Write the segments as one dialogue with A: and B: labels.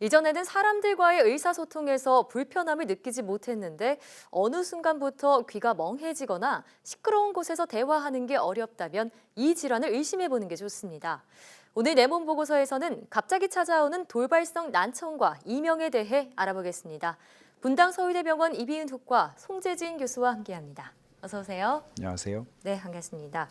A: 이전에는 사람들과의 의사소통에서 불편함을 느끼지 못했는데 어느 순간부터 귀가 멍해지거나 시끄러운 곳에서 대화하는 게 어렵다면 이 질환을 의심해 보는 게 좋습니다. 오늘 내몸 보고서에서는 갑자기 찾아오는 돌발성 난청과 이명에 대해 알아보겠습니다. 분당 서울대병원 이비인 후과 송재진 교수와 함께합니다. 어서 오세요.
B: 안녕하세요.
A: 네, 반갑습니다.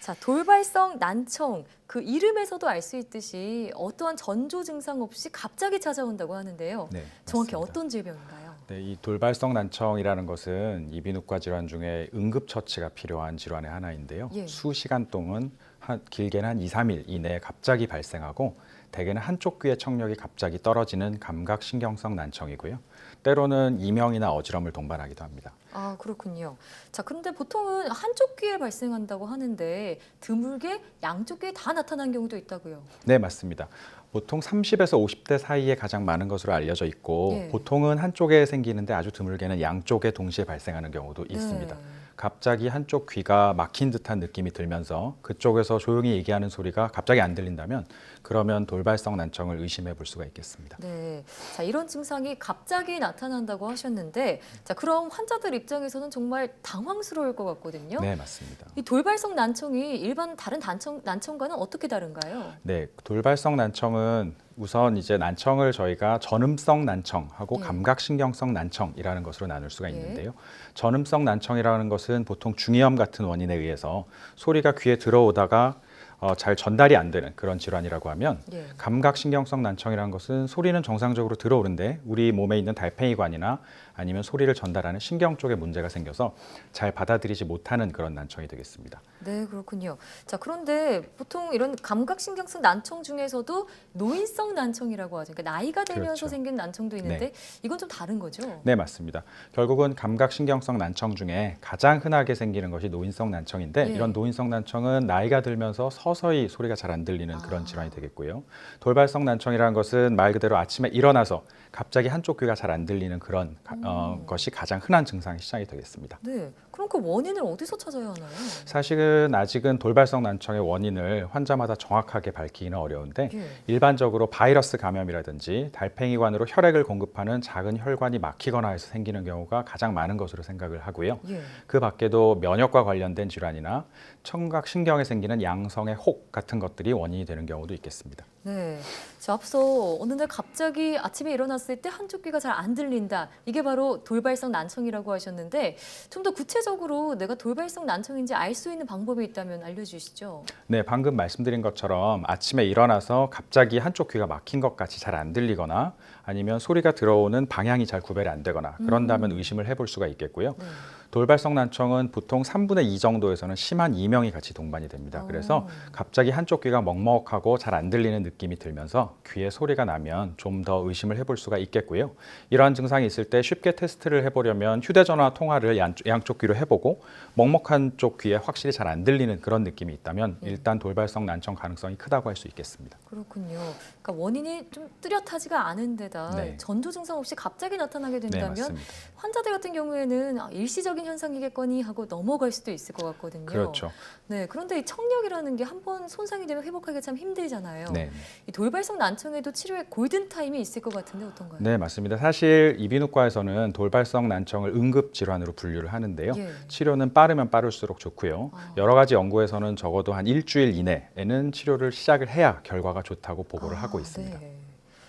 A: 자, 돌발성 난청 그 이름에서도 알 수 있듯이 어떠한 전조 증상 없이 갑자기 찾아온다고 하는데요.
B: 네,
A: 정확히
B: 맞습니다.
A: 어떤 질병인가요?
B: 네, 이 돌발성 난청이라는 것은 이비인후과 질환 중에 응급 처치가 필요한 질환의 하나인데요.
A: 예.
B: 수시간 동안 한, 길게는 한 2, 3일 이내에 갑자기 발생하고 대개는 한쪽 귀의 청력이 갑자기 떨어지는 감각신경성 난청이고요. 때로는 이명이나 어지럼을 동반하기도 합니다.
A: 아, 그렇군요. 자, 그런데 보통은 한쪽 귀에 발생한다고 하는데 드물게 양쪽 귀에 다 나타난 경우도 있다고요.
B: 네, 맞습니다. 보통 30에서 50대 사이에 가장 많은 것으로 알려져 있고
A: 예.
B: 보통은 한쪽에 생기는데 아주 드물게는 양쪽에 동시에 발생하는 경우도 있습니다.
A: 네.
B: 갑자기 한쪽 귀가 막힌 듯한 느낌이 들면서 그쪽에서 조용히 얘기하는 소리가 갑자기 안 들린다면 그러면 돌발성 난청을 의심해 볼 수가 있겠습니다.
A: 네. 자, 이런 증상이 갑자기 나타난다고 하셨는데 자, 그럼 환자들 입장에서는 정말 당황스러울 것 같거든요.
B: 네, 맞습니다.
A: 이 돌발성 난청이 일반 다른 난청, 난청과는 어떻게 다른가요?
B: 네, 돌발성 난청은 우선 이제 난청을 저희가 전음성 난청하고
A: 예.
B: 감각신경성 난청이라는 것으로 나눌 수가
A: 예.
B: 있는데요. 전음성 난청이라는 것은 보통 중이염 같은 원인에 의해서 소리가 귀에 들어오다가 어, 잘 전달이 안 되는 그런 질환이라고 하면
A: 예.
B: 감각신경성 난청이라는 것은 소리는 정상적으로 들어오는데 우리 몸에 있는 달팽이관이나 아니면 소리를 전달하는 신경 쪽에 문제가 생겨서 잘 받아들이지 못하는 그런 난청이 되겠습니다.
A: 네, 그렇군요. 자, 그런데 보통 이런 감각신경성 난청 중에서도 노인성 난청이라고 하죠. 그러니까 나이가 들면서
B: 그렇죠.
A: 생긴 난청도 있는데 이건 좀 다른 거죠?
B: 네, 맞습니다. 결국은 감각신경성 난청 중에 가장 흔하게 생기는 것이 노인성 난청인데
A: 예.
B: 이런 노인성 난청은 나이가 들면서 서서히 소리가 잘 안 들리는 그런
A: 아.
B: 질환이 되겠고요. 돌발성 난청이라는 것은 말 그대로 아침에 일어나서 갑자기 한쪽 귀가 잘 안 들리는 그런 가- 어,
A: 음.
B: 것이 가장 흔한 증상이 시작이 되겠습니다.
A: 네. 그럼 그 원인을 어디서 찾아야 하나요?
B: 사실은 아직은 돌발성 난청의 원인을 환자마다 정확하게 밝히기는 어려운데
A: 예.
B: 일반적으로 바이러스 감염이라든지 달팽이관으로 혈액을 공급하는 작은 혈관이 막히거나 해서 생기는 경우가 가장 많은 것으로 생각을 하고요.
A: 예.
B: 그 밖에도 면역과 관련된 질환이나 청각 신경에 생기는 양성의 혹 같은 것들이 원인이 되는 경우도 있겠습니다.
A: 네. 저 앞서 어느 날 갑자기 아침에 일어났을 때 한쪽 귀가 잘 안 들린다. 이게 바로 돌발성 난청이라고 하셨는데 좀 더 구체적으로 내가 돌발성 난청인지 알 수 있는 방법이 있다면 알려주시죠.
B: 네, 방금 말씀드린 것처럼 아침에 일어나서 갑자기 한쪽 귀가 막힌 것 같이 잘 안 들리거나 아니면 소리가 들어오는 방향이 잘 구별이 안 되거나 그런다면 의심을 해볼 수가 있겠고요.
A: 네.
B: 돌발성 난청은 보통 3분의 2 정도에서는 심한 이명이 같이 동반이 됩니다. 그래서
A: 어.
B: 갑자기 한쪽 귀가 먹먹하고 잘 안 들리는 느낌이 들면서 귀에 소리가 나면 좀 더 의심을 해볼 수가 있겠고요. 이러한 증상이 있을 때 쉽게 테스트를 해보려면 휴대전화 통화를 양, 양쪽 귀로 해보고 먹먹한 쪽 귀에 확실히 잘 안 들리는 그런 느낌이 있다면
A: 예.
B: 일단 돌발성 난청 가능성이 크다고 할 수 있겠습니다.
A: 그렇군요. 그러니까 원인이 좀 뚜렷하지가 않은 데다
B: 네.
A: 전조 증상 없이 갑자기 나타나게
B: 네,
A: 된다면
B: 맞습니다.
A: 환자들 같은 경우에는 아, 일시적인 현상이겠거니 하고 넘어갈 수도 있을 것 같거든요.
B: 그렇죠.
A: 네, 그런데 이 청력이라는 게 한 번 손상이 되면 회복하기 참 힘들잖아요.
B: 네.
A: 이 돌발성 난청에도 치료에 골든 타임이 있을 것 같은데 어떤가요?
B: 네, 맞습니다. 사실 이비인후과에서는 돌발성 난청을 응급 질환으로 분류를 하는데요.
A: 예.
B: 치료는 빠르면 빠를수록 좋고요.
A: 아.
B: 여러 가지 연구에서는 적어도 한 일주일 이내에는 치료를 시작을 해야 결과가 좋다고 보고를
A: 아,
B: 하고 있습니다.
A: 네.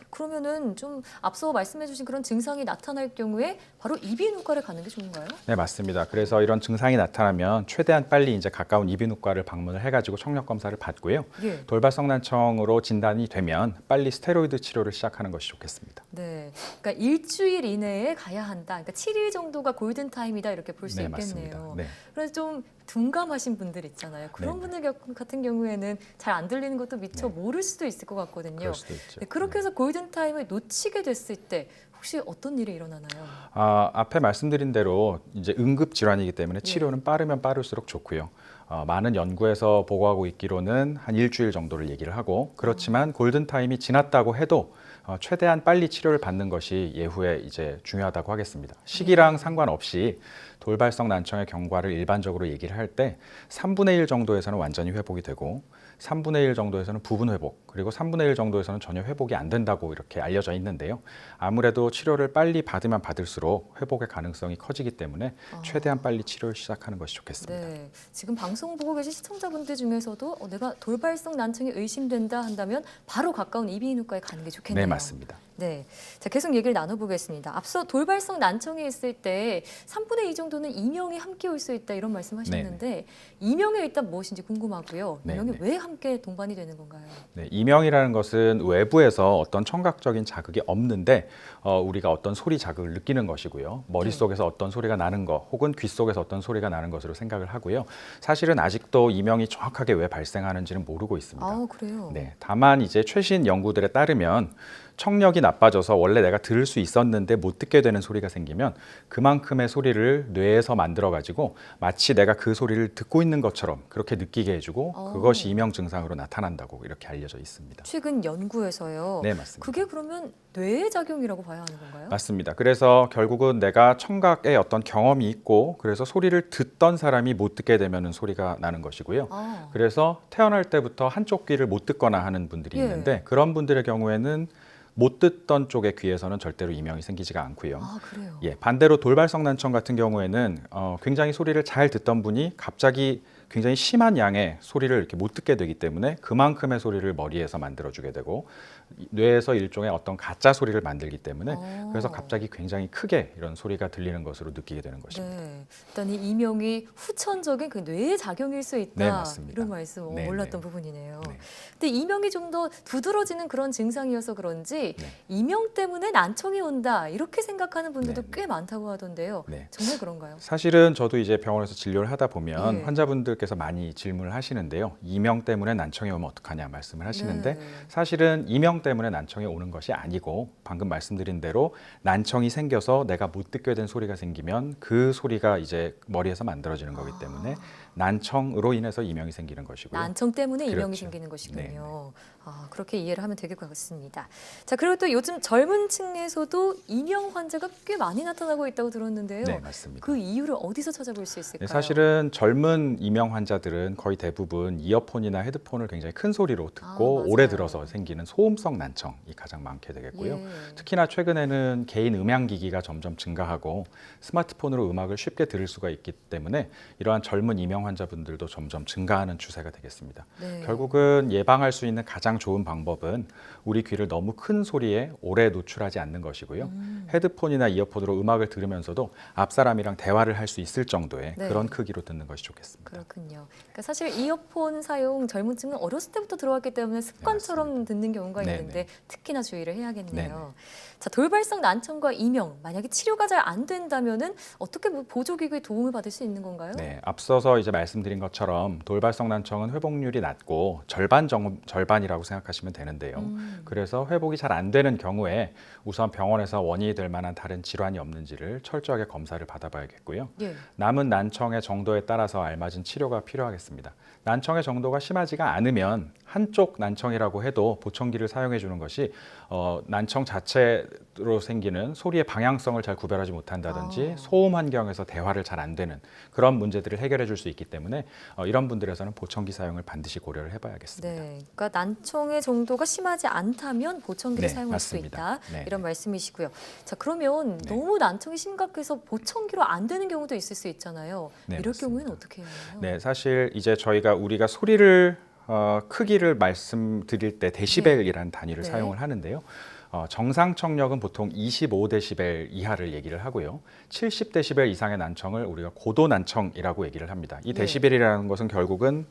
A: 그러면은 좀 앞서 말씀해주신 그런 증상이 나타날 경우에 바로 이비인후과를 가는 게 좋은가요?
B: 네, 맞습니다. 그래서 이런 증상이 나타나면 최대한 빨리 이제 가까운 이비인후과를 방문을 해가지고 청력 검사를 받고요.
A: 예.
B: 돌발성 난청으로 진단이 되면 빨리 스테로이드 치료를 시작하는 것이 좋겠습니다.
A: 네. 그러니까 일주일 이내에 가야 한다. 그러니까 7일 정도가 골든 타임이다 이렇게 볼수
B: 네,
A: 있겠네요.
B: 맞습니다. 네.
A: 그래서 좀 둔감하신 분들 있잖아요. 그런
B: 네,
A: 분들 겨- 같은 경우에는 잘 안 들리는 것도 미처
B: 네.
A: 모를 수도 있을 것 같거든요.
B: 그럴 수도 있죠.
A: 네, 그렇게 해서 골든 타임을 놓치게 됐을 때 혹시 어떤 일이 일어나나요?
B: 아, 앞에 말씀드린 대로 이제 응급 질환이기 때문에
A: 예.
B: 치료는 빠르면 빠를수록 좋고요. 어, 많은 연구에서 보고하고 있기로는 한 일주일 정도를 얘기를 하고 그렇지만 골든 타임이 지났다고 해도 어, 최대한 빨리 치료를 받는 것이 예후에 이제 중요하다고 하겠습니다. 시기랑 상관없이 돌발성 난청의 경과를 일반적으로 얘기를 할 때 3분의 1 정도에서는 완전히 회복이 되고 3분의 1 정도에서는 부분 회복 그리고 3분의 1 정도에서는 전혀 회복이 안 된다고 이렇게 알려져 있는데요. 아무래도 치료를 빨리 받으면 받을수록 회복의 가능성이 커지기 때문에 최대한 빨리 치료를 시작하는 것이 좋겠습니다.
A: 아. 네, 지금 방송 보고 계신 시청자분들 중에서도 어, 내가 돌발성 난청이 의심된다 한다면 바로 가까운 이비인후과에 가는 게 좋겠네요.
B: 네, 맞습니다.
A: 네, 자 계속 얘기를 나눠보겠습니다. 앞서 돌발성 난청이 있을 때 3분의 2 정도는 이명이 함께 올 수 있다 이런 말씀하셨는데 이명이 일단 무엇인지 궁금하고요.
B: 네,
A: 이명이
B: 네.
A: 왜 함께 동반이 되는 건가요?
B: 네, 이명이라는 것은 외부에서 어떤 청각적인 자극이 없는데 어, 우리가 어떤 소리 자극을 느끼는 것이고요. 머릿속에서 어떤 소리가 나는 것 혹은 귀 속에서 어떤 소리가 나는 것으로 생각을 하고요. 사실은 아직도 이명이 정확하게 왜 발생하는지는 모르고 있습니다.
A: 아 그래요.
B: 네, 다만 이제 최신 연구들에 따르면 청력이 나빠져서 원래 내가 들을 수 있었는데 못 듣게 되는 소리가 생기면 그만큼의 소리를 뇌에서 만들어 가지고 마치 내가 그 소리를 듣고 있는 것처럼 그렇게 느끼게 해주고
A: 어.
B: 그것이 이명 증상으로 나타난다고 이렇게 알려져 있습니다.
A: 최근 연구에서요.
B: 네, 맞습니다.
A: 그게 그러면 뇌의 작용이라고 봐야 하는 건가요?
B: 맞습니다. 그래서 결국은 내가 청각에 어떤 경험이 있고 그래서 소리를 듣던 사람이 못 듣게 되면은 소리가 나는 것이고요.
A: 아,
B: 그래서 태어날 때부터 한쪽 귀를 못 듣거나 하는 분들이
A: 예.
B: 있는데 그런 분들의 경우에는 못 듣던 쪽의 귀에서는 절대로 이명이 생기지가 않고요.
A: 아 그래요.
B: 예, 반대로 돌발성 난청 같은 경우에는 어, 굉장히 소리를 잘 듣던 분이 갑자기 굉장히 심한 양의 소리를 이렇게 못 듣게 되기 때문에 그만큼의 소리를 머리에서 만들어주게 되고 뇌에서 일종의 어떤 가짜 소리를 만들기 때문에
A: 어.
B: 그래서 갑자기 굉장히 크게 이런 소리가 들리는 것으로 느끼게 되는 것입니다.
A: 네, 일단 이 이명이 후천적인 그 뇌의 작용일 수 있다.
B: 네, 맞습니다.
A: 이런 말씀 어,
B: 네,
A: 몰랐던
B: 네.
A: 부분이네요.
B: 네.
A: 근데 이명이 좀 더 두드러지는 그런 증상이어서 그런지
B: 네.
A: 이명 때문에 난청이 온다 이렇게 생각하는 분들도
B: 네,
A: 꽤 많다고 하던데요.
B: 네.
A: 정말 그런가요?
B: 사실은 저도 이제 병원에서 진료를 하다 보면
A: 예.
B: 환자분들 께서 많이 질문을 하시는데요. 이명 때문에 난청이 오면 어떡하냐 말씀을 하시는데
A: 네.
B: 사실은 이명 때문에 난청이 오는 것이 아니고 방금 말씀드린 대로 난청이 생겨서 내가 못 듣게 된 소리가 생기면 그 소리가 이제 머리에서 만들어지는 거기 때문에 난청으로 인해서 이명이 생기는 것이고요.
A: 난청 때문에 이명이
B: 그렇죠.
A: 생기는 것이군요.
B: 네, 네.
A: 아, 그렇게 이해를 하면 될것 같습니다. 자, 그리고 또 요즘 젊은 층에서도 이명 환자가 꽤 많이 나타나고 있다고 들었는데요.
B: 네, 맞습니다.
A: 그 이유를 어디서 찾아볼 수 있을까요?
B: 네, 사실은 젊은 이명 환자들은 거의 대부분 이어폰이나 헤드폰을 굉장히 큰 소리로 듣고
A: 아.
B: 오래 들어서 생기는 소음성 난청이 가장 많게 되겠고요.
A: 예.
B: 특히나 최근에는 개인 음향 기기가 점점 증가하고 스마트폰으로 음악을 쉽게 들을 수가 있기 때문에 이러한 젊은 이명 환자분들도 점점 증가하는 추세가 되겠습니다.
A: 네.
B: 결국은 예방할 수 있는 가장 좋은 방법은 우리 귀를 너무 큰 소리에 오래 노출하지 않는 것이고요.
A: 음.
B: 헤드폰이나 이어폰으로 음악을 들으면서도 앞 사람이랑 대화를 할 수 있을 정도의
A: 네.
B: 그런 크기로 듣는 것이 좋겠습니다.
A: 그렇군요. 그러니까 사실 이어폰 사용 젊은 층은 어렸을 때부터 들어왔기 때문에 습관처럼 듣는 경우가
B: 네,
A: 있는데
B: 네.
A: 특히나 주의를 해야겠네요.
B: 네, 네.
A: 자, 돌발성 난청과 이명 만약에 치료가 잘 안 된다면은 어떻게 뭐 보조기구의 도움을 받을 수 있는 건가요?
B: 네, 앞서서 이제 말씀드린 것처럼 돌발성 난청은 회복률이 낮고 절반 정, 절반이라고 생각하시면 되는데요.
A: 음.
B: 그래서 회복이 잘 안 되는 경우에 우선 병원에서 원인이 될 만한 다른 질환이 없는지를 철저하게 검사를 받아봐야겠고요.
A: 예.
B: 남은 난청의 정도에 따라서 알맞은 치료 가 필요하겠습니다. 난청의 정도가 심하지가 않으면 한쪽 난청이라고 해도 보청기를 사용해 주는 것이 어, 난청 자체로 생기는 소리의 방향성을 잘 구별하지 못한다든지
A: 아.
B: 소음 환경에서 대화를 잘 안 되는 그런 문제들을 해결해 줄 수 있기 때문에 어, 이런 분들에서는 보청기 사용을 반드시 고려를 해봐야겠습니다.
A: 네, 그러니까 난청의 정도가 심하지 않다면 보청기를
B: 네,
A: 사용할 수
B: 맞습니다.
A: 있다
B: 네,
A: 이런
B: 네.
A: 말씀이시고요. 자 그러면
B: 네.
A: 너무 난청이 심각해서 보청기로 안 되는 경우도 있을 수 있잖아요.
B: 네,
A: 이럴
B: 맞습니다.
A: 경우에는 어떻게 하나요?
B: 네, 사실 이제 저희가 우리가 소리를 어, 크기를 말씀드릴 때 데시벨이라는 단위를
A: 네.
B: 사용을 하는데요. 어, 정상 청력은 보통 25데시벨 이하를 얘기를 하고요. 70데시벨 이상의 난청을 우리가 고도 난청이라고 얘기를 합니다. 이
A: 네.
B: 데시벨이라는 것은 결국은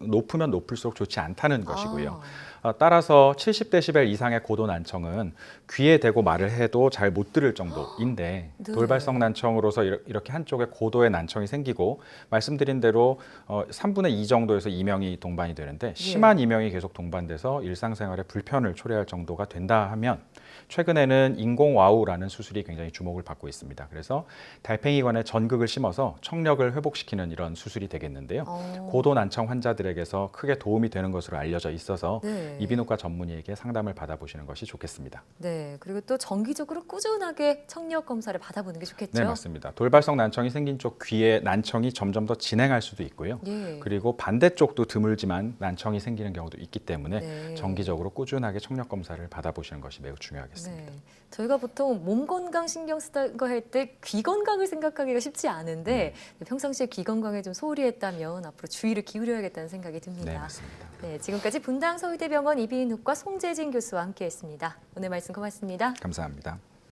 B: 높으면 높을수록 좋지 않다는 것이고요.
A: 아,
B: 어, 따라서 70데시벨 이상의 고도 난청은 귀에 대고 말을 해도 잘 못 들을 정도인데
A: 네.
B: 돌발성 난청으로서 이렇- 이렇게 한쪽에 고도의 난청이 생기고 말씀드린 대로 어, 3분의 2 정도에서 이명이 동반이 되는데 심한 이명이 계속 동반돼서 일상생활에 불편을 초래할 정도가 된다 하면 최근에는 인공 와우라는 수술이 굉장히 주목을 받고 있습니다. 그래서 달팽이관에 전극을 심어서 청력을 회복시키는 이런 수술이 되겠는데요.
A: 어.
B: 고도 난청 환자들에게서 크게 도움이 되는 것으로 알려져 있어서
A: 네.
B: 이비인후과 전문의에게 상담을 받아보시는 것이 좋겠습니다.
A: 네, 그리고 또 정기적으로 꾸준하게 청력 검사를 받아보는 게 좋겠죠.
B: 네, 맞습니다. 돌발성 난청이 생긴 쪽 귀에 난청이 점점 더 진행할 수도 있고요.
A: 예.
B: 그리고 반대쪽도 드물지만 난청이 생기는 경우도 있기 때문에
A: 네.
B: 정기적으로 꾸준하게 청력 검사를 받아보시는 것이 매우 중요하겠습니다.
A: 네. 저희가 보통 몸 건강 신경 쓰는 거할 때 귀 건강을 생각하기가 쉽지 않은데
B: 네.
A: 평상시에 귀 건강에 좀 소홀히 했다면 앞으로 주의를 기울여야겠다는 생각이 듭니다.
B: 네, 맞습니다.
A: 네, 지금까지 분당 서울대병원 이비인후과 송재진 교수와 함께했습니다. 오늘 말씀 고맙습니다.
B: 감사합니다.